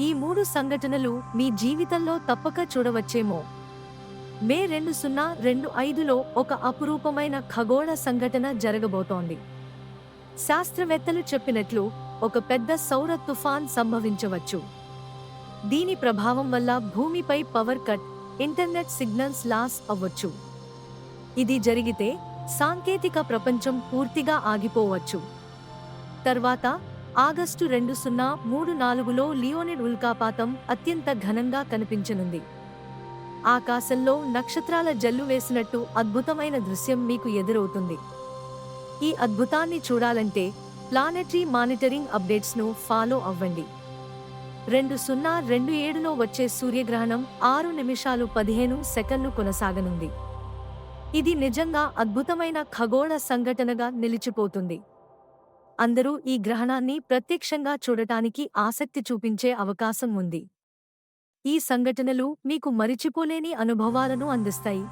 ఈ మూడు సంఘటనలు మీ జీవితంలో తప్పక చూడవచ్చేమో. మే రెండు సున్నా రెండు ఐదులో ఒక అపురూపమైన ఖగోళ సంఘటన జరగబోతోంది. శాస్త్రవేత్తలు చెప్పినట్లు ఒక పెద్ద సౌర తుఫాన్ సంభవించవచ్చు. దీని ప్రభావం వల్ల భూమిపై power cut internet signals loss అవ్వచ్చు. ఇది జరిగితే సాంకేతిక ప్రపంచం పూర్తిగా ఆగిపోవచ్చు. తర్వాత ఆగస్టు రెండు సున్నా మూడు నాలుగులో లియోనిడ్ ఉల్కాపాతం అత్యంత ఘనంగా కనిపించనుంది. ఆకాశంలో నక్షత్రాల జల్లు వేసినట్టు అద్భుతమైన దృశ్యం మీకు ఎదురవుతుంది. ఈ అద్భుతాన్ని చూడాలంటే ప్లానెటరీ మానిటరింగ్ అప్డేట్స్ను ఫాలో అవ్వండి. రెండు సున్నా రెండు ఏడులో వచ్చే సూర్యగ్రహణం ఆరు నిమిషాలు పదిహేను సెకన్లు కొనసాగనుంది. ఇది నిజంగా అద్భుతమైన ఖగోళ సంఘటనగా నిలిచిపోతుంది. అందరూ ఈ గ్రహణాన్ని ప్రత్యక్షంగా చూడటానికి ఆసక్తి చూపించే అవకాశం ఉంది. ఈ సంఘటనలు మీకు మరిచిపోలేని అనుభవాలను అందిస్తాయి.